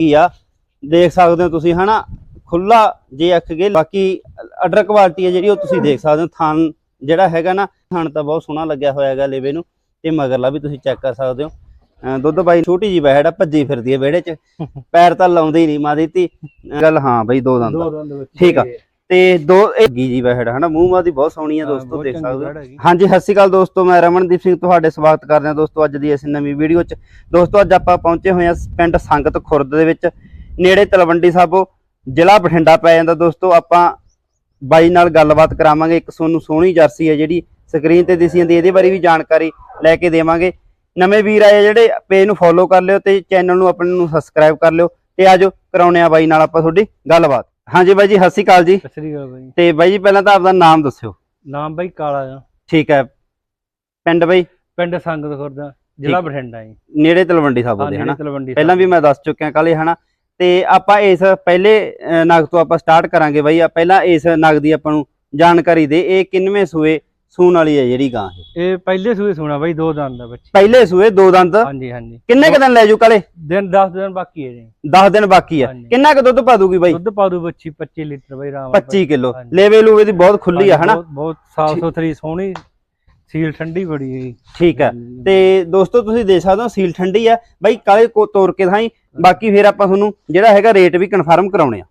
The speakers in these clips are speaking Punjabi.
ਕੀ ਆ? ਦੇਖ ਸਕਦੇ ਹੋ ਤੁਸੀਂ ਹਨਾ? ਖੁੱਲਾ ਜੇ ਅੱਖ ਗਏ ਬਾਕੀ ਅਡਰ ਕੁਆਲਿਟੀ ਹੈ ਜਿਹੜੀ ਉਹ ਤੁਸੀਂ ਦੇਖ ਸਕਦੇ ਹੋ। ਥਣ ਜਿਹੜਾ ਹੈਗਾ ਨਾ ਥਣ ਤਾਂ ਬਹੁਤ ਸੋਹਣਾ ਲੱਗਿਆ ਹੋਇਆ ਹੈਗਾ ਲੇਵੇ ਨੂੰ ਤੇ ਮਗਰਲਾ ਵੀ ਤੁਸੀਂ ਚੈੱਕ ਕਰ ਸਕਦੇ ਹੋ। ਦੁੱਧ ਬਾਈ ਛੋਟੀ ਜੀ ਆ ਭੱਜੀ ਫਿਰਦੀ ਹੈ ਵਿਹੜੇ 'ਚ। ਪੈਰ ਤਾਂ ਲਾਉਂਦੀ ਨਹੀਂ ਮਾਂ ਦਿੱਤੀ ਗੱਲ ਹਾਂ ਬਾਈ ਦੋ ਦੰਦ ਠੀਕ ਆ। ਤੇ ਦੋ ਇਹ ਜੀ ਬੈੜ ਹਨਾ? ਮੂੰਹ ਮਾਂ ਦੀ ਬਹੁਤ ਸੋਹਣੀ ਹੈ ਦੋਸਤੋ ਦੇਖ ਸਕਦੇ ਹੋ। ਹਾਂਜੀ ਸਤਿ ਸ਼੍ਰੀ ਅਕਾਲ ਦੋਸਤੋ ਮੈਂ ਰਮਨਦੀਪ ਸਿੰਘ ਤੁਹਾਡੇ ਸਵਾਗਤ ਕਰਦੇ ਹਾਂ ਦੋਸਤੋ ਅੱਜ ਦੀ ਇਸ ਨਵੀਂ ਵੀਡੀਓ 'ਚ। ਦੋਸਤੋ ਅੱਜ ਆਪਾਂ ਪਹੁੰਚੇ ਹੋਏ ਹਾਂ ਪਿੰਡ ਸੰਗਤ ਖੁਰਦ ਦੇ ਵਿੱਚ। ਨੇੜੇ ਤਲਵੰਡੀ ਸਾਬੋ ਜ਼ਿਲ੍ਹਾ ਬਠਿੰਡਾ ਪੈ ਜਾਂਦਾ ਦੋਸਤੋ ਆਪਾਂ ਬਾਈ ਨਾਲ ਗੱਲਬਾਤ ਕਰਾਵਾਂਗੇ। ਇੱਕ ਤੁਹਾਨੂੰ ਸੋਹਣੀ ਜਰਸੀ ਹੈ ਜਿਹੜੀ ਸਕਰੀਨ ਤੇ ਦਿਸੀ ਜਾਂਦੀ ਇਹਦੇ ਬਾਰੇ ਵੀ ਜਾਣਕਾਰੀ ਲੈ ਕੇ ਦੇਵਾਂਗੇ। ਨਵੇਂ ਵੀਰ ਆਏ ਜਿਹੜੇ ਪੇਜ ਨੂੰ ਫੋਲੋ ਕਰ ਲਿਓ ਤੇ ਚੈਨਲ ਨੂੰ ਆਪਣੇ ਨੂੰ ਸਬਸਕ੍ਰਾਈਬ ਕਰ ਲਿਓ ਤੇ ਆਜੋ ਕਰਾਉਣੇ ਆ ਬਾਈ ਨਾਲ ਆਪਾਂ ਤੁਹਾਡੀ ਗੱਲਬਾਤ। ਹਾਂਜੀ ਬਾਈ ਜੀ ਸਤਿ ਸ਼੍ਰੀ ਅਕਾਲ ਜੀ। ਸਤਿ ਸ੍ਰੀ ਅਕਾਲ ਬਾਈ। ਤੇ ਬਾਈ ਜੀ ਪਹਿਲਾਂ ਤਾਂ ਆਪਦਾ ਨਾਮ ਦੱਸਿਓ। ਨਾਮ ਬਾਈ ਕਾਲਾ ਆ। ਠੀਕ ਹੈ। ਪਿੰਡ ਬਾਈ? ਪਿੰਡ ਸੰਗਤ ਖੁਰਦਾ ਜ਼ਿਲ੍ਹਾ ਬਠਿੰਡਾ ਜੀ। ਨੇੜੇ ਤਲਵੰਡੀ ਸਾਬੋ ਹਾਂ ਦੇ ਹਨਾ? ਪਹਿਲਾਂ ਵੀ ਮੈਂ ਦੱਸ ਚੁੱਕਿਆ ਕਾਲੇ ਹਨਾ? ਤੇ ਆਪਾਂ ਇਸ ਪਹਿਲੇ ਨਗ ਤੋਂ ਆਪਾਂ ਸਟਾਰਟ ਕਰਾਂਗੇ ਬਾਈ। ਆ ਪਹਿਲਾਂ ਇਸ ਨਗ ਦੀ ਆਪਾਂ ਨੂੰ ਜਾਣਕਾਰੀ ਦੇ ਇਹ ਕਿੰਨਵੇਂ ਸੂਏ ਸੂਣ ਵਾਲੀ ਹੈ ਜਿਹੜੀ ਗਾਂ ਇਹ। ਇਹ ਪਹਿਲੇ ਸੂਏ ਸੁਣਾ ਬਾਈ ਦੋ ਦੰਦ ਦਾ ਬੱਚੇ। ਪਹਿਲੇ ਸੂਏ ਦੋ ਦੰਦ? ਹਾਂਜੀ ਹਾਂਜੀ। ਕਿੰਨੇ ਕ ਦਿਨ ਲੈ ਜੂ ਕਾਲੇ? ਦਿਨ 10 ਦਿਨ ਬਾਕੀ ਹੈ ਜੀ। 10 ਦਿਨ ਬਾਕੀ ਹਾਂਜੀ। ਕਿੰਨਾ ਕ ਦੁੱਧ ਪਾ ਦੂਗੀ ਬਾਈ? ਦੁੱਧ ਪਾ ਦੂ ਬੱਚੀ 25 ਲੀਟਰ ਬਾਈ ਰਾਮ 25 ਕਿਲੋ। ਹਾਂਜੀ। ਲੇਵੇ ਲੂਵੇ ਦੀ ਬਹੁਤ ਖੁੱਲੀ ਆ ਹਨਾ? ਬਹੁਤ- ਸਾਫ਼ ਸੁਥਰੀ ਸੋਹਣੀ ਸੀਲ ਠੰਡੀ ਬੜੀ ਹੈ ਜੀ। ਠੀਕ ਹੈ ਤੇ ਦੋਸਤੋ ਤੁਸੀਂ ਦੇਖ ਸਕਦੇ ਹੋ ਸੀਲ ਠੰਡੀ ਆ। ਬਾਈ ਕਾਲੇ ਕੋ ਤੋੜ ਕੇ ਥਾਈ। ਬਾਕੀ ਫਿਰ ਆਪਾਂ ਤੁਹਾਨੂੰ ਜਿਹੜਾ ਹੈਗਾ ਰੇਟ ਵੀ ਕਨਫਰਮ ਕਰਾਉਣੇ ਆ।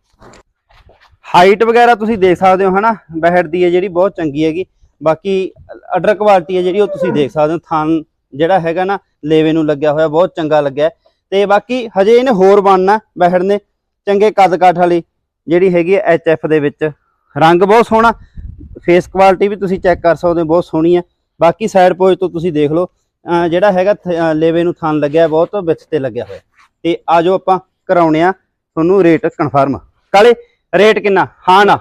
ਹਾਈਟ ਵਗੈਰਾ ਤੁਸੀਂ ਦੇਖ ਸਕਦੇ ਹੋ ਹਨਾ? ਬਹਿੜ ਦੀ ਹੈ ਜਿਹੜੀ ਬਹੁਤ ਚੰਗੀ ਹੈਗੀ। ਬਾਕੀ ਅਡਰ ਕੁਆਲਿਟੀ ਹੈ ਜਿਹੜੀ ਉਹ ਤੁਸੀਂ ਦੇਖ ਸਕਦੇ ਹੋ ਥਣ ਜਿਹੜਾ ਹੈਗਾ ਨਾ, ਲੇਵੇ ਨੂੰ ਲੱਗਿਆ ਹੋਇਆ, ਬਹੁਤ ਚੰਗਾ ਲੱਗਿਆ। ਹੈ। ਤੇ ਬਾਕੀ ਹਜੇ ਇਹਨੇ ਹੋਰ ਬਣਨਾ ਬਹਿੜ ਨੇ ਚੰਗੇ ਕੱਦ ਕਾਠ ਵਾਲੀ ਜਿਹੜੀ ਹੈਗੀ ਹੈ ਐਚ ਦੇ ਵਿੱਚ। ਰੰਗ ਬਹੁਤ ਸੋਹਣਾ ਫੇਸ ਕੁਆਲਿਟੀ ਵੀ ਤੁਸੀਂ ਚੈੱਕ ਕਰ ਸਕਦੇ ਹੋ, ਬਹੁਤ ਸੋਹਣੀ ਹੈ। ਬਾਕੀ ਸਾਈਡ ਪੋਜ ਤੋਂ ਤੁਸੀਂ ਦੇਖ ਲਓ ਜਿਹੜਾ ਹੈਗਾ, ਥ- ਲੇਵੇ ਨੂੰ ਥਾਨ ਲੱਗਿਆ, ਬਹੁਤ ਵਿੱਚ ਤੇ ਲੱਗਿਆ ਹੋਇਆ। ਤੇ ਆਜੋ ਆਪਾਂ ਕਰਾਉਣੇ ਆ ਤੁਹਾਨੂੰ ਰੇਟ ਕਨਫਰਮ ਕਾਲੇ ਰੇਟ ਕਿੰਨਾ? ਹਾਂ, ਨਾ?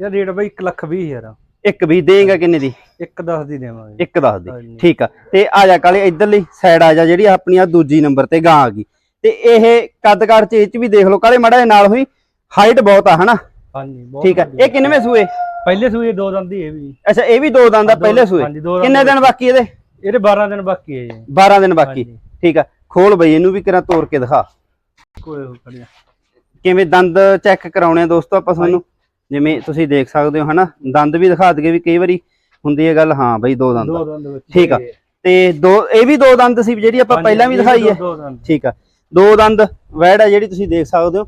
ਇਹ ਰੇਟ ਬਾਈ 1 ਲੱਖ 20 ਹਜ਼ਾਰ ਇੱਕ ਵੀ ਦੇਗਾ ਕਿੰਨੇ ਦੀ? ਇੱਕ 10 ਦੀ ਦੇਵਾਂਗੇ। ਇੱਕ ਦੱਸ ਦੀ। ਹਾਂਜੀ। ਠੀਕ ਆ। ਤੇ ਆ ਜਾ ਕਾਲੇ ਇਧਰਲੀ ਸਾਈਡ ਆ ਜਾ ਜਿਹੜੀ ਆਪਣੀ ਆ ਦੂਜੀ ਨੰਬਰ ਤੇ ਗਾਂ ਆ ਗਈ। ਤੇ ਇਹ ਕੱਦ ਕਾਠ ਚ ਇਹ ਚ ਵੀ ਦੇਖ ਲਓ ਕਾਲੇ ਮੜਾ ਨਾਲ ਹੋਈ। ਹਾਈਟ ਬਹੁਤ ਆ ਹਨਾ? ਹਾਂਜੀ ਬਹੁਤ ਠੀਕ ਆ। ਇਹ ਕਿੰਨਵੇਂ ਸੂਏ? ਪਹਿਲੇ ਸੂਏ ਦੋ ਦੰਦ ਹੀ ਇਹ ਵੀ। ਅੱਛਾ ਇਹ ਵੀ ਦੋ ਦੰਦ ਆ ਦੋ- ਪਹਿਲੇ ਸੂਏ। ਦੋ ਕਿੰਨੇ ਦਿਨ ਬਾਕੀ। ਇਹਦੇ? ਇਹਦੇ 12 ਦਿਨ ਬਾਕੀ ਹੈ ਜੀ। 12 ਦਿਨ ਬਾਕੀ। ਠੀਕ ਆ। ਖੋਲ ਬਈ ਇਹਨੂੰ ਵੀ ਕਿਰਾਂ ਤੋੜ ਕੇ ਦਿਖਾ। ਖੜਿਆ ਕਿਵੇਂ ਦੰਦ ਚੈੱਕ ਕਰਾਉਣੇ ਆ ਦੋਸਤੋ ਆਪਾਂ ਤੁਹਾਨੂੰ? ਜਿਵੇਂ ਤੁਸੀਂ ਦੇਖ ਸਕਦੇ ਹੋ ਹਨਾ ਦੰਦ ਵੀ ਦਿਖਾ ਦਈਏ ਵੀ ਕਈ ਵਾਰੀ ਹੁੰਦੀ ਹੈ ਗੱਲ ਹਾਂ ਬਈ ਦੋ ਦੰਦ ਦੋ ਠੀਕ ਆ। ਤੇ ਦੋ ਇਹ ਵੀ ਦੋ ਦੰਦ ਸੀ ਜਿਹੜੀ ਆਪਾਂ ਪਹਿਲਾਂ ਵੀ ਦਿਖਾਈ ਹੈ। ਠੀਕ ਆ। ਦੋ ਦੰਦ ਵੈੜ ਆ ਜਿਹੜੀ ਤੁਸੀਂ ਦੇਖ ਸਕਦੇ ਹੋ।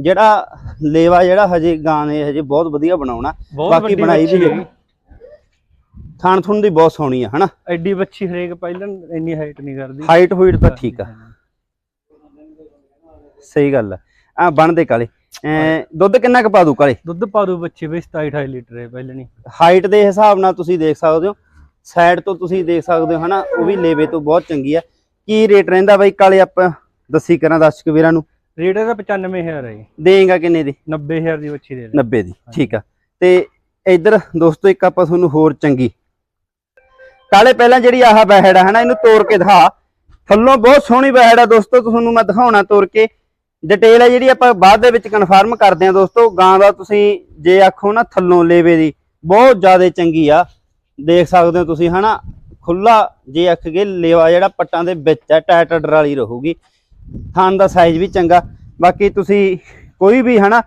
ਜਿਹੜਾ ਲੇਵਾ ਜਿਹੜਾ ਹਜੇ ਗਾਂ ਨੇ ਹਜੇ ਬਹੁਤ ਵਧੀਆ ਬਣਾਉਣਾ। ਬਾਕੀ ਬਣਾਈ ਵੀ ਹੈਗੀ। ਥਣ ਥੁਣ ਦੀ ਬਹੁਤ ਸੋਹਣੀ ਆ ਹਨਾ? ਐਡੀ ਬੱਚੀ ਹਰੇਕ ਪਹਿਲਾਂ ਇੰਨੀ ਹਾਈਟ ਨਹੀਂ ਕਰਦੀ। ਹਾਈਟ ਹੋਈਟ ਤਾਂ ਠੀਕ ਆ। ਸਹੀ ਗੱਲ ਆ। ਆ ਬਣਦੇ ਕਾਲੇ। ਦੁੱਧ ਕਿੰਨਾ ਕੁ ਪਾ ਦੂ ਕਾਲੇ? ਦੁੱਧ ਪਾ ਦੂ ਬੱਚੇ ਬਈ 27 28 ਲੀਟਰ ਹੈ ਪਹਿਲਾਂ ਨਹੀਂ। ਹਾਈਟ ਦੇ ਹਿਸਾਬ ਨਾਲ ਤੁਸੀਂ ਦੇਖ ਸਕਦੇ ਹੋ। ਸਾਈਡ ਤੋਂ ਤੁਸੀਂ ਦੇਖ ਸਕਦੇ ਹੋ ਹਨਾ ਉਹ ਵੀ ਲੇਵੇ ਤੋਂ ਬਹੁਤ ਚੰਗੀ ਆ। ਕੀ ਰੇਟ ਰਹਿੰਦਾ ਬਾਈ ਕਾਲੇ ਆਪਾਂ? ਦੱਸੀ ਕਰਾਂ ਦਰਸ਼ਕ ਵੀਰਾਂ ਨੂੰ। ਰੇਟ ਇਹਦਾ 95000 ਹੈ ਦੇਗਾ ਕਿੰਨੇ ਦੀ? 90000 ਦੀ ਬੱਚੀ ਦੇ ਦੇ। 90 ਦੀ ਠੀਕ ਆ। ਤੇ ਇੱਧਰ ਦੋਸਤੋ ਇੱਕ ਆਪਾਂ ਤੁਹਾਨੂੰ ਹੋਰ ਚੰਗੀ। ਕਾਲੇ ਪਹਿਲਾਂ ਜਿਹੜੀ ਆਹ ਬਹਿੜ ਆ ਹਨਾ ਇਹਨੂੰ ਤੋੜ ਕੇ ਦਿਖਾ। ਥੱਲੋਂ ਬਹੁਤ ਸੋਹਣੀ ਬਹਿੜ ਆ ਦੋਸਤੋ ਤੁਹਾਨੂੰ ਮੈਂ ਦਿਖਾਉਣਾ ਤੋੜ ਕੇ। ਡਿਟੇਲ ਹੈ ਜਿਹੜੀ ਆਪਾਂ ਬਾਅਦ ਦੇ ਵਿੱਚ ਕਨਫਰਮ ਕਰਦੇ ਹਾਂ ਦੋਸਤੋ, ਗਾਂ ਦਾ ਤੁਸੀਂ ਜੇ ਆਖੋ ਨਾ ਥੱਲੋਂ ਲੇਵੇ ਦੀ, ਬਹੁਤ ਜ਼ਿਆਦਾ ਚੰਗੀ ਆ। ਦੇਖ ਸਕਦੇ ਹੋ ਤੁਸੀਂ ਹਨਾ ਖੁੱਲਾ ਜੇ ਅੱਖ ਕੇ ਲੇਵਾ ਜਿਹੜਾ ਪੱਟਾਂ ਦੇ ਵਿੱਚ ਆ ਟਾਇਟ ਅਡਰ ਵਾਲੀ ਰਹੂਗੀ। ਥਣ ਦਾ ਸਾਈਜ਼ ਵੀ ਚੰਗਾ। ਬਾਕੀ ਤੁਸੀਂ ਕੋਈ ਵੀ ਹਨਾ,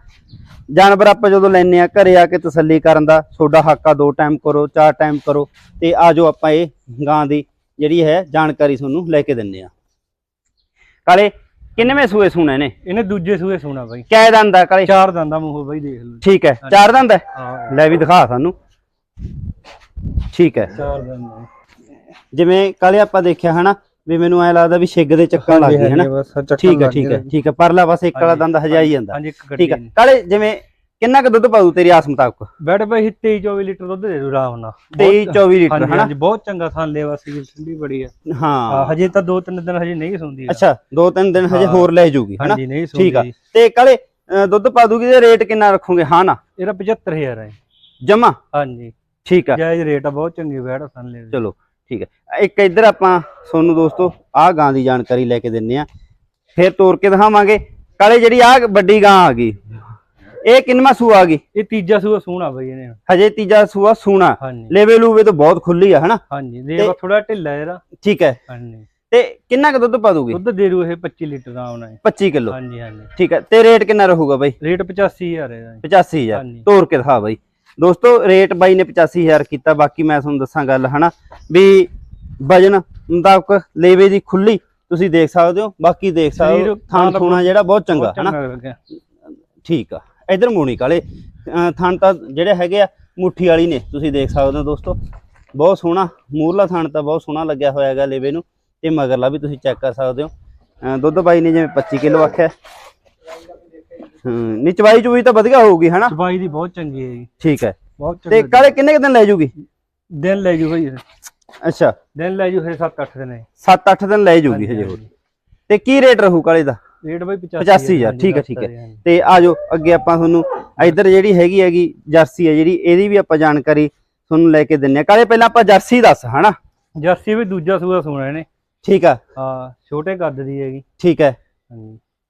ਜਾਨਵਰ ਆਪਾਂ ਜਦੋਂ ਲੈਨੇ ਆ ਘਰੇ ਆ ਕੇ ਤਸੱਲੀ ਕਰਨ ਦਾ, ਤੁਹਾਡਾ ਹੱਕ ਆ, ਦੋ ਟਾਈਮ ਕਰੋ, ਚਾਰ ਟਾਈਮ ਕਰੋ, ਤੇ ਆਜੋ ਆਪਾਂ ਇਹ ਗਾਂ ਦੀ ਜਿਹੜੀ ਹੈ ਜਾਣਕਾਰੀ ਤੁਹਾਨੂੰ ਲੈ ਕੇ ਦਿੰਨੇ ਆ ਕਾਲੇ ਕਿੰਨਵੇਂ ਸੂਏ ਸੁਣੇ ਨੇ? ਇਹਨੇ ਦੂਜੇ ਸੂਏ ਸੋਣਾ ਬਾਈ। ਕਿਆ ਦੰਦ ਆ ਕਾਲੇ? ਚਾਰ ਦੰਦਾਂ ਮੂੰਹ ਬਾਈ ਦੇਖ ਲਓ। ਠੀਕ ਹੈ ਚਾਰ ਦੰਦ ਹੈ? ਲੈ ਵੀ ਦਿਖਾ ਸਾਨੂੰ। ਠੀਕ ਹੈ। ਚਾਰ ਦੰਦ। ਜਿਵੇਂ ਕਾਲੇ ਆਪਾਂ ਦੇਖਿਆ ਹਨਾ ਵੀ ਮੈਨੂੰ ਐ ਲੱਗਦਾ ਵੀ ਛਿੱਗ ਦੇ ਚੱਕਣ ਲੱਗ ਗਈ ਹਨਾ? ਬਸ ਠੀਕ ਹੈ ਠੀਕ ਹੈ ਠੀਕ ਹੈ। ਪਰਲਾ ਪਾਸੇ ਇੱਕ ਵਾਲਾ ਦੰਦ ਹਜਾਈ ਜਾਂਦਾ। ਠੀਕ ਹੈ। ਕਾਲੇ ਜਿਵੇਂ ਕਿੰਨਾ ਕੁ ਦੁੱਧ ਪਾਉ ਤੇਰੀ ਆਸ ਮੁਤਾਬਕ ਬੈਡ ਬਾਈ 23 24 ਲੀਟਰ ਦੁੱਧ ਦੇ ਦੂ ਆਰਾਮ ਨਾਲ। 23 24 ਲੀਟਰ ਹਨਾ? ਹਾਂਜੀ ਬਹੁਤ ਚੰਗਾ ਥਾਂ ਲੈਵਾ ਸੀ ਠੰਡੀ ਬੜੀ ਹੈ। ਹਾਂ ਹਜੇ ਤਾਂ ਦੋ ਤਿੰਨ ਦਿਨ ਹਜੇ ਨਹੀਂ ਸੁੰਦੀ ਅੱਛਾ ਦੋ ਤਿੰਨ ਦਿਨ ਹਜੇ। ਹੋਰ ਲੈ ਜੂਗੀ ਹਨਾ? ਹਾਂਜੀ ਨਹੀਂ ਸੁੰਦੀ ਠੀਕ ਆ। ਤੇ ਕਾਲੇ ਦੁੱਧ ਪਾ ਦੂਗੀ ਤੇ ਰੇਟ ਕਿੰਨਾ ਰੱਖੋਗੇ? ਹਾਂ ਨਾ? ਇਹਦਾ 75000 ਹੈ ਜਮਾ? ਹਾਂਜੀ। ਠੀਕ ਆ। ਜਾਇਜ਼ ਰੇਟ ਆ ਬਹੁਤ ਚੰਗੀ ਬੈਡ ਥਾਂ ਲੈ ਚਲੋ ਠੀਕ ਹੈ ਇੱਕ ਇੱਧਰ ਆਪਾਂ ਤੁਹਾਨੂੰ ਦੋਸਤੋ ਆਹ ਗਾਂ ਦੀ ਜਾਣਕਾਰੀ ਲੈ ਕੇ ਦਿੰਨੇ ਆ। ਫਿਰ ਤੋਰ ਕੇ ਦਿਖਾਵਾਂਗੇ। ਕਾਲੇ ਜਿਹੜੀ ਆਹ ਵੱਡੀ ਗਾਂ ਆ ਗਈ ਇਹ ਕਿੰਨਵਾਂ ਸੂਆ ਆ ਗਈ? ਇਹ ਤੀਜਾ ਸੂਆ ਸੋਹਣਾ ਬਈ ਇਹਨੇ ਹਜੇ ਤੀਜਾ ਸੂਆ ਸੂਣਾ। ਹਾਂਜੀ। ਲੇਵੇ ਲੂਵੇ ਤੋਂ ਬਹੁਤ ਖੁੱਲੀ ਆ ਹਨਾ? ਹਾਂਜੀ ਦੇਵਾ ਥੋੜਾ ਢਿੱਲਾ ਇਹਦਾ ਠੀਕ ਹੈ। ਹਾਂਜੀ। ਤੇ ਕਿੰਨਾ ਕੁ ਦੁੱਧ ਪਾ ਦੂਗੀ? ਦੁੱਧ ਦੇ ਰੂ ਇਹ 25 ਲੀਟਰ ਆਰਾਮ ਨਾਲ 25 ਕਿਲੋ। ਹਾਂਜੀ ਹਾਂਜੀ। ਠੀਕ ਹੈ ਤੇ ਰੇਟ ਕਿੰਨਾ ਰਹੂਗਾ ਬਾਈ? ਰੇਟ 85000 ਹੈ ਜੀ। 85000 ਹਾਂਜੀ। ਤੋਰ ਕੇ ਦਿਖਾ ਬਾਈ। ਦੋਸਤੋ ਰੇਟ ਬਾਈ ਨੇ 85000 ਕੀਤਾ ਬਾਕੀ ਮੈਂ ਤੁਹਾਨੂੰ ਦੱਸਾਂ ਗੱਲ ਹਨਾ? ਵੀ ਵਜਨ ਮੁਤਾਬਕ ਲੇਵੇ ਦੀ ਖੁੱਲੀ ਤੁਸੀਂ ਦੇਖ ਸਕਦੇ ਹੋ। ਬਾਕੀ ਦੇਖ ਸਕਦੇ ਹੋ ਸਰੀਰ ਥਾਣ ਥਾਣ ਥੂਣਾ ਜਿਹੜਾ ਬਹੁਤ ਚੰਗਾ ਬਹੁਤ ਹਨਾ? ਲੱਗਿਆ। ਠੀਕ ਆ। ਇਧਰ ਮੂਣੀ ਕਾਲੇ ਥਣ ਤਾਂ ਜਿਹੜੇ ਹੈਗੇ ਆ ਮੁੱਠੀ ਵਾਲੀ ਨੇ ਤੁਸੀਂ ਦੇਖ ਸਕਦੇ ਹੋ ਦੋਸਤੋ। ਬਹੁਤ ਸੋਹਣਾ ਮੂਰਲਾ ਥਣ ਤਾਂ ਬਹੁਤ ਸੋਹਣਾ ਲੱਗਿਆ ਹੋਇਆ ਹੈਗਾ ਲੇਵੇ ਨੂੰ ਤੇ ਮਗਰਲਾ ਵੀ ਤੁਸੀਂ ਚੈੱਕ ਕਰ ਸਕਦੇ ਹੋ। ਦੁੱਧ ਬਾਈ ਨੇ ਜਿਵੇਂ 25 ਕਿਲੋ ਆਖਿਆ। ਹੂੰ ਨਿਚਵਾਈ ਚੁਈ ਤਾਂ ਵਧੀਆ ਹੋਊਗੀ ਹਨਾ? ਸਫ਼ਾਈ ਦੀ ਬਹੁਤ ਚੰਗੀ ਹੈ ਜੀ। ਠੀਕ ਹੈ। ਬਹੁਤ ਤੇ ਕਾਲੇ ਕਿੰਨੇ ਕੁ ਦਿਨ ਲੈ ਜੂਗੀ? ਦਿਨ ਲੈ ਜੂ ਭਾਈ ਅੱਛਾ। ਦਿਨ ਲੈ ਜੂ ਫਿਰ 7-8 ਦਿਨ ਹੈ 7-8 ਦਿਨ ਲੈ ਜੂਗੀ ਹਜੇ ਹੋਰ। ਤੇ ਕੀ ਰੇਟ ਰਹੂ ਕਾਲੇ ਦਾ? ਰੇਟ 85 85000 ਠੀਕ ਹੈ ਠੀਕ ਹੈ। ਤੇ ਆਜੋ ਅੱਗੇ ਆਪਾਂ ਤੁਹਾਨੂੰ ਇੱਧਰ ਜਿਹੜੀ ਹੈਗੀ ਹੈਗੀ ਜਰਸੀ ਹੈ ਜਿਹੜੀ ਇਹਦੀ ਵੀ ਆਪਾਂ ਜਾਣਕਾਰੀ ਤੁਹਾਨੂੰ ਲੈ ਕੇ ਦਿੰਨੇ ਆ ਕਾਲੇ ਪਹਿਲਾਂ ਆਪਾਂ ਜਰਸੀ ਦੱਸ ਹਨਾ? ਜਰਸੀ ਵੀ ਦੂਜਾ ਸੂਆ ਸੋਣਾ ਇਹਨੇ। ਠੀਕ ਆ। ਹਾਂ ਛੋਟੇ ਕੱਦ ਦੀ ਹੈਗੀ। ਠੀਕ ਹੈ।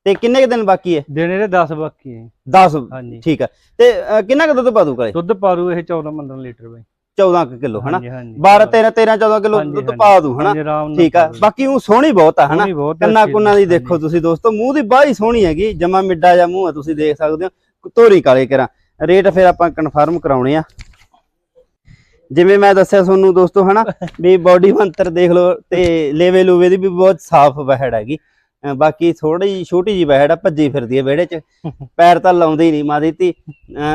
ਤੇ ਕਿੰਨੇ ਕੁ ਦਿਨ ਬਾਕੀ ਹੈ? ਦਿਨ ਇਹਦੇ 10 ਬਾਕੀ ਹੈ। 10 ਹਾਂਜੀ। ਠੀਕ ਹੈ ਤੇ ਕਿੰਨਾ ਕੁ ਦੁੱਧ ਪਾ ਦੂ ਕਾਲੇ? ਦੁੱਧ ਪਾਰੂ ਇਹ 14-15 ਲੀਟਰ ਬਾਈ। 14 ਕਿਲੋ ਹਨਾ? ਹਾਂਜੀ ਹਾਂਜੀ 12 13 13 14 ਕਿਲੋ ਦੁੱਧ। ਪਾ ਦੂ ਹਨਾ? ਠੀਕ ਆ। ਬਾਕੀ ਉਹ ਸੋਹਣੀ ਬਹੁਤ ਆ ਹਨਾ? ਕੰਨਾ ਕੁੰਨਾ ਦੀ। ਦੇਖੋ ਤੁਸੀਂ ਦੋਸਤੋ ਮੂੰਹ ਦੀ ਬਾਹਲੀ ਸੋਹਣੀ ਹੈਗੀ ਜਮਾ ਮਿੱਡਾ ਜਾਂ ਮੂੰਹ ਆ ਤੁਸੀਂ ਦੇਖ ਸਕਦੇ ਹੋ। ਧੋਰੀ ਕਾਲੇ ਕਰਾਂ। ਰੇਟ ਫਿਰ ਆਪਾਂ ਕਨਫਰਮ ਕਰਾਉਣੇ ਆ। ਜਿਵੇਂ ਮੈਂ ਦੱਸਿਆ ਤੁਹਾਨੂੰ ਦੋਸਤੋ ਹਨਾ? ਵੀ ਬਾਡੀ ਮੰਤਰ ਦੇਖ ਲਓ ਤੇ ਲੇਵੇ ਲੂਵੇ ਦੀ ਵੀ ਬਹੁਤ ਸਾਫ਼ ਵਹਿੜ ਹੈਗੀ। ਬਾਕੀ ਥੋੜੀ ਛੋਟੀ ਜੀ ਵਹਿੜ ਆ ਭੱਜੀ ਫਿਰਦੀ ਹੈ ਵਿਹੜੇ 'ਚ। ਪੈਰ ਤਾਂ ਲਾਉਂਦੇ ਨਹੀਂ ਮਾਦੀ ਤੀ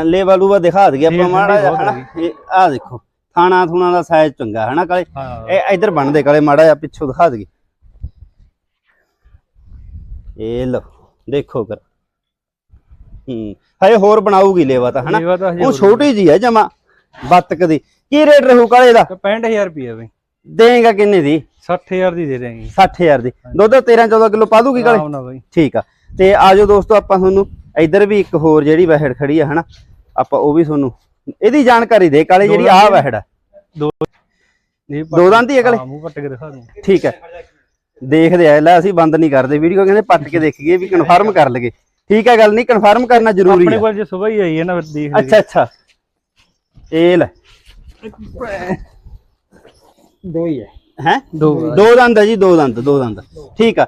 ਲੇਵਾ ਲੂਵਾ ਦਿਖਾ ਦਈਏ ਆਪਾਂ ਮਾੜਾ ਜਿਹਾ ਹਨਾ? ਆਹ ਦੇਖੋ। ਥਾਣਾ ਥੂਣਾ ਦਾ ਸਾਈਜ਼ ਚੰਗਾ ਹਨਾ ਕਾਲੇ? ਇਹ ਇਧਰ ਬਣਦੇ ਕਾਲੇ ਮਾੜਾ ਜਿਹਾ ਪਿੱਛੋਂ ਦਿਖਾ ਦਈਏ। ਇਹ ਲੋ ਦੇਖੋ ਕਰ ਹੂੰ ਹਏ ਹੋਰ ਬਣਾਉਗੀ ਲੇਵਾ ਤਾਂ ਹਨਾ? ਉਹ ਛੋਟੀ ਜੀ ਹੈ ਜਮਾ ਬੱਤਕ ਦੀ। ਕੀ ਰੇਟ ਰਹੂ ਕਾਲੇ ਦਾ? ਵੀ। 65000 ਰੁਪਏ ਬਾਈ। ਦੇਗਾ ਕਿੰਨੇ ਦੀ? 60000 ਦੀ ਦੇ ਦੇਂਗੇ 60000 ਦੀ। ਦੁੱਧ 13 14 ਕਿਲੋ ਪਾ ਦੂਗੀ ਕਾਲੇ? ਠੀਕ ਆ। ਤੇ ਆਜੋ ਦੋਸਤੋ ਆਪਾਂ ਤੁਹਾਨੂੰ ਇੱਧਰ ਵੀ ਇੱਕ ਹੋਰ ਜਿਹੜੀ ਵਹਿੜ ਖੜੀ ਆ ਹਨਾ? ਆਪਾਂ ਉਹ ਵੀ ਤੁਹਾਨੂੰ ਇਹਦੀ ਜਾਣਕਾਰੀ ਦੇ ਕਾਲੇ ਜਿਹੜੀ ਆਹ ਵਹਿੜ ਆ ਇਹ ਦੋ ਦੰਦ ਹੀ ਹੈ ਕਾਲੇ। ਹਾਂ ਮੂੰਹ ਪੱਟ ਕੇ ਦਿਖਾ ਦੂੰ। ਠੀਕ ਹੈ। ਦੇਖਦੇ ਆ ਲੈ ਅਸੀਂ ਬੰਦ ਨਹੀਂ ਕਰਦੇ ਵੀਡੀਓ ਕਹਿੰਦੇ ਪੱਟ ਕੇ ਦੇਖੀਏ ਵੀ ਕਨਫਰਮ ਕਰ ਲਗੇ ਠੀਕ ਹੈ ਗੱਲ ਨਹੀਂ ਕਨਫਰਮ ਕਰਨਾ ਜ਼ਰੂਰੀ ਆਪਣੇ ਹੈ। ਕੋਲ ਜੇ ਸਵੇਰ ਹੀ ਆਈ ਹੈ ਨਾ ਫਿਰ ਦੇਖ ਅੱਛਾ ਅੱਛਾ। ਇਹ ਲੈ। ਦੋ ਹੀ ਹੈ। ਹੈ? ਦੋ। ਦੋ ਦੰਦ ਹੈ ਜੀ ਦੋ ਦੰਦ ਦੋ ਦੰਦ। ਠੀਕ ਆ।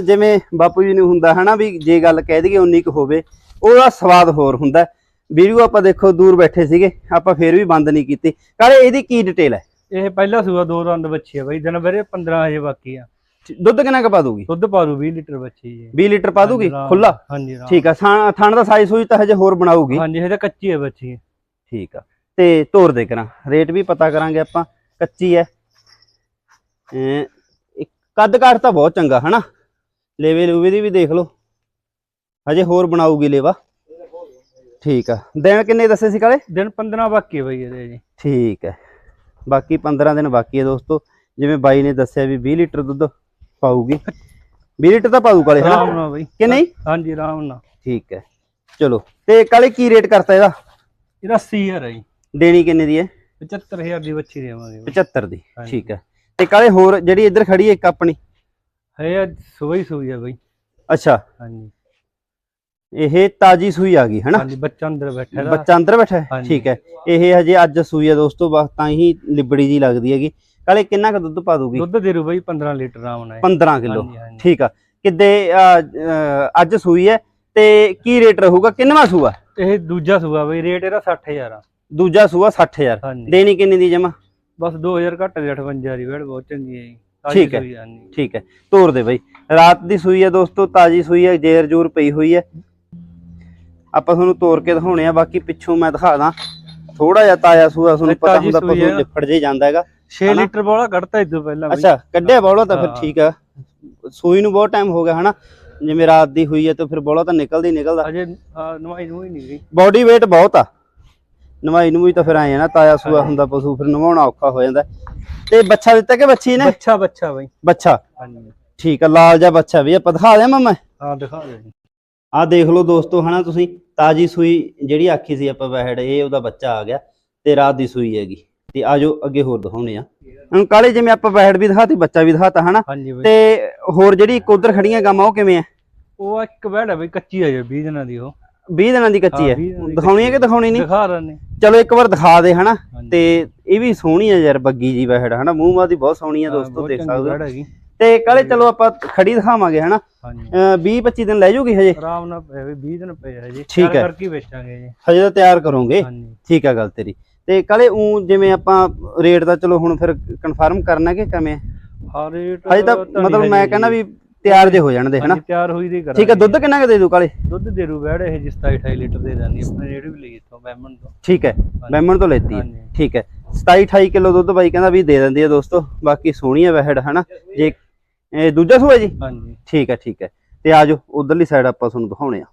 ਜਿਵੇਂ ਬਾਪੂ ਜੀ ਨੂੰ ਹੁੰਦਾ ਹਨਾ ਵੀ ਜੇ ਗੱਲ ਕਹਿ ਦਈਏ ਉਨੀ ਕੁ ਹੋਵੇ ਉਹਦਾ ਸਵਾਦ ਹੋਰ ਹੁੰਦਾ। ਵੀਡੀਓ ਆਪਾਂ ਦੇਖੋ ਦੂਰ ਬੈਠੇ ਸੀਗੇ। ਆਪਾਂ ਫੇਰ ਵੀ ਬੰਦ ਨਹੀਂ ਕੀਤੀ। ਕਾਲੇ ਇਹਦੀ ਕੀ ਡਿਟੇਲ ਹੈ? ਇਹ ਪਹਿਲਾ ਸੂਆ ਦੋ ਦੰਦ ਬੱਚੀ ਹੈ ਬਾਈ। ਦਿਨ ਵਰੇ 15 ਹਜੇ ਬਾਕੀ ਆ। ਦੁੱਧ ਕਿੰਨਾ ਕੁ ਪਾ ਦੂਗੀ ਦੁੱਧ ਪਾਰੂ 20 ਲੀਟਰ ਬੱਚੀ ਜੀ। 20 ਲੀਟਰ ਪਾ ਦੂਗੀ ਹਾਂਜੀ, ਖੁੱਲਾ ਹਾਂਜੀ। ਠੀਕ ਆ। ਥਾਣ ਦਾ ਸਾਈਜ਼ ਸੂਈ ਤਾਂ ਹਜੇ ਹੋਰ ਬਣਾਊਗੀ। ਹਾਂਜੀ ਤਾਂ ਕੱਚੀ ਹੈ ਬੱਚੀ। ਠੀਕ ਆ। ਤੇ ਤੋਰ ਦੇ ਕਰਾਂ। ਰੇਟ ਵੀ ਪਤਾ ਕਰਾਂਗੇ ਆਪਾਂ। ਕੱਚੀ ਹੈ। ਕੱਦ ਕਾਠ ਤਾਂ ਬਹੁਤ ਚੰਗਾ ਹਨਾ? ਲੇਵੇ ਲੂਵੇ ਦੀ ਵੀ ਦੇਖ ਲਓ। ਹਜੇ ਹੋਰ ਬਣਾਊਗੀ ਲੇਵਾ। ਠੀਕ ਆ। ਦਿਨ ਕਿੰਨੇ ਦੱਸੇ ਸੀ ਕਾਲੇ? ਦਿਨ 15 ਬਾਕੀ ਹੈ ਬਾਈ ਇਹਦੇ ਜੀ। ਠੀਕ ਹੈ ਬਾਕੀ 15 ਦਿਨ ਬਾਕੀ ਹੈ ਦੋਸਤੋ। ਜਿਵੇਂ ਬਾਈ ਨੇ ਦੱਸਿਆ ਵੀ 20 ਲੀਟਰ ਦੁੱਧ ਪਾਊਗੀ। 20 ਲੀਟਰ ਤਾਂ ਪਾਊ ਕਾਲੇ ਆਰਾਮ ਹਨਾ ਨਾਲ ਬਾਈ। ਕਿ ਨਹੀਂ? ਹਾਂਜੀ ਆਰਾਮ ਨਾਲ। ਠੀਕ ਹੈ ਚਲੋ ਤੇ ਕਾਲੇ ਕੀ ਰੇਟ ਕਰਤਾ ਇਹਦਾ? ਇਹਦਾ 80000 ਹੈ ਜੀ। ਦੇਣੀ ਕਿੰਨੇ ਦੀ ਹੈ? 75000 ਦੀ ਬੱਚੀ ਦੇਵਾਂਗੇ ਬਾਈ। 75 ਦੀ। ਠੀਕ ਹੈ ਤੇ ਕਾਲੇ ਹੋਰ ਜਿਹੜੀ ਇੱਧਰ ਖੜੀ ਹੈ ਇੱਕ ਆਪਣੀ? ਹੈ ਹੀ ਸੂਈ ਹੈ ਬਾਈ। ਅੱਛਾ। ਹਾਂਜੀ। ਇਹ ਤਾਜੀ ਸੂਈ ਆ ਗਈ ਹਨਾ? ਹਾਂਜੀ ਬੱਚਾ ਅੰਦਰ ਬੈਠਾ ਇਹਦਾ। ਬੱਚਾ ਅੰਦਰ ਬੈਠਾ ਹੈ। ਠੀਕ ਹੈ। ਇਹ ਹਜੇ ਅੱਜ ਸੂਈ ਆ ਦੋਸਤੋ ਬਸ ਤਾਂ ਹੀ ਲਿਬੜੀ ਜੀ ਲੱਗਦੀ ਹੈਗੀ। ਕਾਲੇ ਕਿੰਨਾ ਕੁ ਦੁੱਧ ਪਾ ਦੂਗੀ ਦੁੱਧ ਦੇ ਰੂ ਬਾਈ 15 ਲੀਟਰ ਆਰਾਮ ਨਾਲ। 15 ਕਿਲੋ। ਠੀਕ ਆ। ਕਿੱਦੇ ਅੱਜ ਸੂਈ ਹੈ ਤੇ ਕੀ ਰੇਟ ਰਹੂਗਾ? ਕਿੰਨਵਾ ਸੂਆ? ਇਹ ਦੂਜਾ ਸੂਆ ਬਾਈ ਰੇਟ ਇਹਦਾ 60000 ਆ। ਦੂਜਾ ਸੂਆ 60000 ਹਾਂਜੀ। ਦੇਣੀ ਕਿੰਨੀ ਦੀ ਜਮਾ? ਬਸ 2000 ਘੱਟ ਦੇ 58 ਦੀ ਵੇੜ ਬਹੁਤ ਚੰਗੀ ਹੈ ਠੀਕ ਹੈ। ਠੀਕ ਹੈ। ਤੋਰ ਦੇ ਬਈ। ਰਾਤ ਦੀ ਸੂਈ ਹੈ ਦੋਸਤੋ ਤਾਜੀ ਸੂਈ ਹੈ ਜੇਰ ਜੂਰ ਪਈ ਹੋਈ ਹੈ। ਆਪਾਂ ਤੁਹਾਨੂੰ ਤੋਰ ਕੇ ਦਿਖਾਉਣੇ ਆ ਬਾਕੀ ਪਿੱਛੋਂ ਮੈਂ ਦਿਖਾ ਦਾਂ। ਥੋੜਾ ਜਿਹਾ ਤਾਜ਼ਾ ਸੂਆ ਤੁਹਾਨੂੰ ਪਤਾ ਹੁੰਦਾ ਪਸ਼ੂ। ਲਿਫੜ ਜੇ ਜਾਂਦਾ ਹੈਗਾ 6 ਹਨਾ? ਲੀਟਰ ਬੋਲਾ ਕੱਢਤਾ ਇਦੋਂ ਪਹਿਲਾਂ। ਅੱਛਾ ਕੱਢਿਆ ਬੋਲਾ ਤਾਂ ਫਿਰ। ਠੀਕ ਆ। ਸੂਈ ਨੂੰ ਬਹੁਤ ਟਾਈਮ ਹੋ ਗਿਆ ਹਨਾ? ਜਿਵੇਂ ਰਾਤ ਦੀ ਹੋਈ ਹੈ ਤਾਂ ਫਿਰ ਬੋਲਾ ਤਾਂ ਨਿਕਲਦਾ ਨਿਕਲਦਾ। ਅਜੇ ਨਵਾਈ ਨੂੰ ਹੀ ਨਹੀਂ ਗਈ। ਬਾਡੀ weight ਬਹੁਤ ਆ। ਨਵਾਈ ਨੂੰ ਵੀ ਤਾਂ ਫਿਰ ਆਏ ਆ ਨਾ ਤਾਜ਼ਾ ਸੂਆ ਹੁੰਦਾ ਪਸ਼ੂ ਫਿਰ ਨਵਾਉਣਾ ਔਖਾ ਹੋ ਜਾਂਦਾ। ਤੇ ਬੱਚਾ ਦਿੱਤਾ ਕਿ ਬੱਚੀ ਨੇ? ਬੱਚਾ ਬੱਚਾ ਬਾਈ। ਬੱਚਾ ਹਾਂਜੀ। ਠੀਕ ਆ ਲਾਲ ਜਿਹਾ ਬੱਚਾ ਵੀ ਆਪਾਂ ਦਿਖਾ ਦਿਆਂ ਮੈਂ। ਹਾਂ ਦਿਖਾ ਦੇ ਆਹ ਦੇਖ ਲਓ ਦੋਸਤੋ ਹਨਾ ਤੁਸੀਂ? ਤਾਜੀ ਸੂਈ ਜਿਹੜੀ ਆਖੀ ਸੀ ਆਪਾਂ ਵਹਿੜ ਇਹ ਉਹਦਾ ਬੱਚਾ ਆ ਗਿਆ ਤੇ ਰਾਤ ਦੀ ਸੂਈ ਹੈਗੀ। ਤੇ ਆਜੋ ਅੱਗੇ ਹੋਰ ਦਿਖਾਉਣੇ ਆ ਹੁਣ ਕਾਲੇ ਜਿਵੇਂ ਆਪਾਂ ਵਹਿੜ ਵੀ ਦਿਖਾਤੀ ਬੱਚਾ ਵੀ ਦਿਖਾਤਾ ਹਨਾ? ਤੇ ਹੋਰ ਜਿਹੜੀ ਇੱਕ ਉਧਰ ਖੜੀਆਂ ਗਾਵਾਂ ਉਹ ਕਿਵੇਂ ਆ? ਉਹ ਇੱਕ ਬੈੜ ਹੈ ਬਾਈ ਕੱਚੀ ਹੈ ਜੀ 20 ਦਿਨਾਂ ਦੀ ਉਹ। 20 ਦਿਨਾਂ ਦੀ ਕੱਚੀ ਹਾਂ, ਹੈ? 20 ਦਿਨਾਂ ਦੀ ਦਿਖਾਉਣੀ ਹੈ ਕਿ ਦਿਖਾਉਣੀ ਨਹੀਂ? ਦਿਖਾ ਰਹੇ ਨੇ ਚਲੋ ਇੱਕ ਵਾਰ ਦਿਖਾ ਦੇ ਹਨਾ। ਤੇ ਇਹ ਵੀ ਸੋਹਣੀ ਹੈ ਯਾਰ ਬੱਗੀ ਜੀ ਵਹਿੜ ਹਨਾ? ਮੂੰਹ ਮਾਦੀ ਬਹੁਤ ਸੋਹਣੀ ਹੈ ਹਾਂ, ਦੋਸਤੋ ਦੇਖ ਸਕਦੇ ਹੋ। ਤੇ ਕਾਲੇ ਚਲੋ ਆਪਾਂ ਖੜੀ ਦਿਖਾਵਾਂਗੇ ਹਨਾ? ਹਾਂਜੀ। 20 25 ਦਿਨ ਲੈ ਜੂਗੀ ਹਜੇ? ਆਰਾਮ ਨਾਲ ਪਏ ਵੀ 20 ਦਿਨ ਪਏ ਆ ਜੀ ਠੀਕ ਹੈ। ਕਰਕੇ ਹੀ ਵੇਚਾਂਗੇ ਜੀ। ਹਜੇ ਤਾਂ ਤਿਆਰ ਕਰੋਗੇ। ਹਾਂਜੀ। ਠੀਕ ਆ ਗੱਲ ਤੇਰੀ। ਤੇ ਕਾਲੇ ਉਹ ਜਿਵੇਂ ਆਪਾਂ ਰੇਟ ਦਾ ਚਲੋ ਹੁਣ ਫਿਰ ਕਨਫਰਮ ਕਰਨਾ ਕਿ ਕਿਵੇਂ? ਹਾਂ ਰੇਟ ਹਜੇ ਤਾਂ ਮਤਲਬ ਮੈਂ ਕਹਿੰਦਾ ਵੀ ਤਿਆਰ ਜੇ ਹੋ ਜਾਣ ਦੇ ਹਨਾ? ਹਾਂਜੀ ਤਿਆਰ ਹੋਈ ਦੀ ਕਰਾਂਗੇ। ਠੀਕ ਆ ਦੁੱਧ ਕਿੰਨਾ ਕੁ ਦੇ ਦੂ ਕਾਲੇ ਦੁੱਧ ਦੇ ਰੂ ਬੈੜ ਇਹ ਜਿਸ 27 28 ਲੀਟਰ ਦੇ ਦਿੰਦੀ ਆਪਣੇ ਰੇਟ ਵੀ ਲਈ ਇੱਥੋਂ ਬੈਮਨ ਤੋਂ। ਠੀਕ ਹੈ ਮੈਮਨ ਤੋਂ ਲੈਤੀ ਹੈ। ਹਾਂਜੀ। ਠੀਕ ਹੈ। 27 28 ਕਿਲੋ ਦੁੱਧ ਬਾਈ ਕਹਿੰਦਾ ਵੀ ਦੇ ਦਿੰਦੀ ਹੈ ਦੋਸਤੋ ਬਾਕੀ ਸੋਹਣੀ ਹੈ ਵਹਿੜ ਹਨਾ? ਜੇ ਇਹ ਦੂਜਾ ਸੂਆ ਜੀ? ਹਾਂਜੀ। ਠੀਕ ਹੈ ਠੀਕ ਹੈ। ਤੇ ਆਜੋ ਉਧਰਲੀ ਸਾਈਡ ਆਪਾਂ ਤੁਹਾਨੂੰ ਦਿਖਾਉਣੇ ਆ।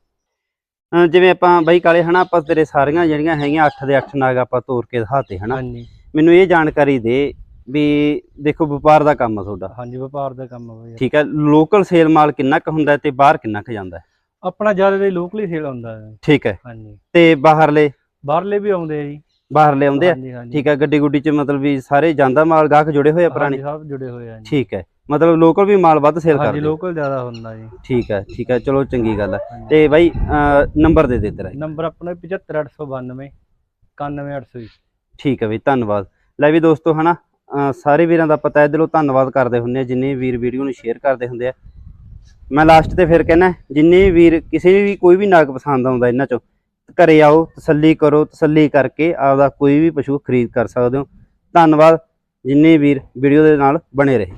ਅਹ ਜਿਵੇਂ ਆਪਾਂ ਬਾਈ ਕਾਲੇ ਹਨਾ ਆਪਾਂ ਤੇਰੇ ਸਾਰੀਆਂ ਜਿਹੜੀਆਂ ਹੈਗੀਆਂ 8 ਦੇ 8 ਨਾਗ ਆਪਾਂ ਤੋਰ ਕੇ ਦਿਖਾਤੇ ਹਨਾ। ਹਾਂਜੀ। ਮੈਨੂੰ ਇਹ ਜਾਣਕਾਰੀ ਦੇ ਵੀ ਦੇਖੋ ਵਪਾਰ ਦਾ ਕੰਮ ਆ ਤੁਹਾਡਾ। ਹਾਂਜੀ ਵਪਾਰ ਦਾ ਕੰਮ ਆ ਬਈ। ਠੀਕ ਹੈ ਲੋਕਲ ਸੇਲ ਮਾਲ ਕਿੰਨਾ ਕੁ ਹੁੰਦਾ ਹੈ ਤੇ ਬਾਹਰ ਕਿੰਨਾ ਕੁ ਜਾਂਦਾ ਹੈ? ਆਪਣਾ ਜ਼ਿਆਦਾ ਦੇ ਲੋਕਲੀ ਸੇਲ ਹੁੰਦਾ ਹੈ। ਠੀਕ ਹੈ। ਹਾਂਜੀ। ਤੇ ਬਾਹਰਲੇ? ਬਾਹਰਲੇ ਵੀ ਆਉਂਦੇ ਆ ਜੀ। ਬਾਹਰਲੇ ਆਉਂਦੇ ਆ? ਹਾਂਜੀ ਹਾਂਜੀ। ਠੀਕ ਹੈ ਗੱਡੀ ਗੁੱਡੀ ਚ ਮਤਲਬ ਵੀ ਸਾਰੇ ਜਾਂਦਾ ਮਾਲ ਗਾਹਕ ਜੁੜੇ ਹੋਏ ਆ ਪੁਰਾਣੇ? ਹਾਂਜੀ, ਸਭ ਜੁੜੇ ਹੋਏ ਆ ਜੀ। ਠੀਕ ਹੈ। ਮਤਲਬ ਲੋਕਲ ਵੀ ਮਾਲ ਵੱਧ ਸੇਲ ਹਾਂਜੀ ਕਰਦੇ ਲੋਕਲ ਜ਼ਿਆਦਾ ਹੁੰਦਾ ਜੀ। ਠੀਕ ਹੈ ਠੀਕ ਹੈ ਚਲੋ ਚੰਗੀ ਗੱਲ ਹੈ। ਹਾਂਜੀ। ਤੇ ਬਾਈ ਨੰਬਰ ਦੇ ਦੇ ਤੇਰਾ ਨੰਬਰ ਆਪਣਾ 75892 91820 ਠੀਕ ਹੈ ਬਈ ਧੰਨਵਾਦ। ਲੈ ਵੀ ਦੋਸਤੋ ਹਨਾ ਸਾਰੇ ਵੀਰਾਂ ਦਾ ਪਤਾ ਹੈ ਦਿਲੋਂ ਧੰਨਵਾਦ ਕਰਦੇ ਹੁੰਦੇ ਆ ਜਿੰਨੇ ਵੀਰ ਵੀਡੀਓ ਨੂੰ ਸ਼ੇਅਰ ਕਰਦੇ ਹੁੰਦੇ ਆ। ਮੈਂ ਲਾਸਟ ਤੇ ਫਿਰ ਕਹਿਣਾ ਜਿੰਨੇ ਵੀਰ ਕਿਸੇ ਵੀ ਕੋਈ ਵੀ ਨਾਗ ਪਸੰਦ ਆਉਂਦਾ ਇਹਨਾਂ ਚੋਂ ਘਰੇ ਆਓ ਤਸੱਲੀ ਕਰੋ ਤਸੱਲੀ ਕਰਕੇ ਆਪਦਾ ਕੋਈ ਵੀ ਪਸ਼ੂ ਖਰੀਦ ਕਰ ਸਕਦੇ ਹੋ। ਧੰਨਵਾਦ ਜਿੰਨੇ ਵੀਰ ਵੀਡੀਓ ਦੇ ਨਾਲ ਬਣੇ ਰਹੇ।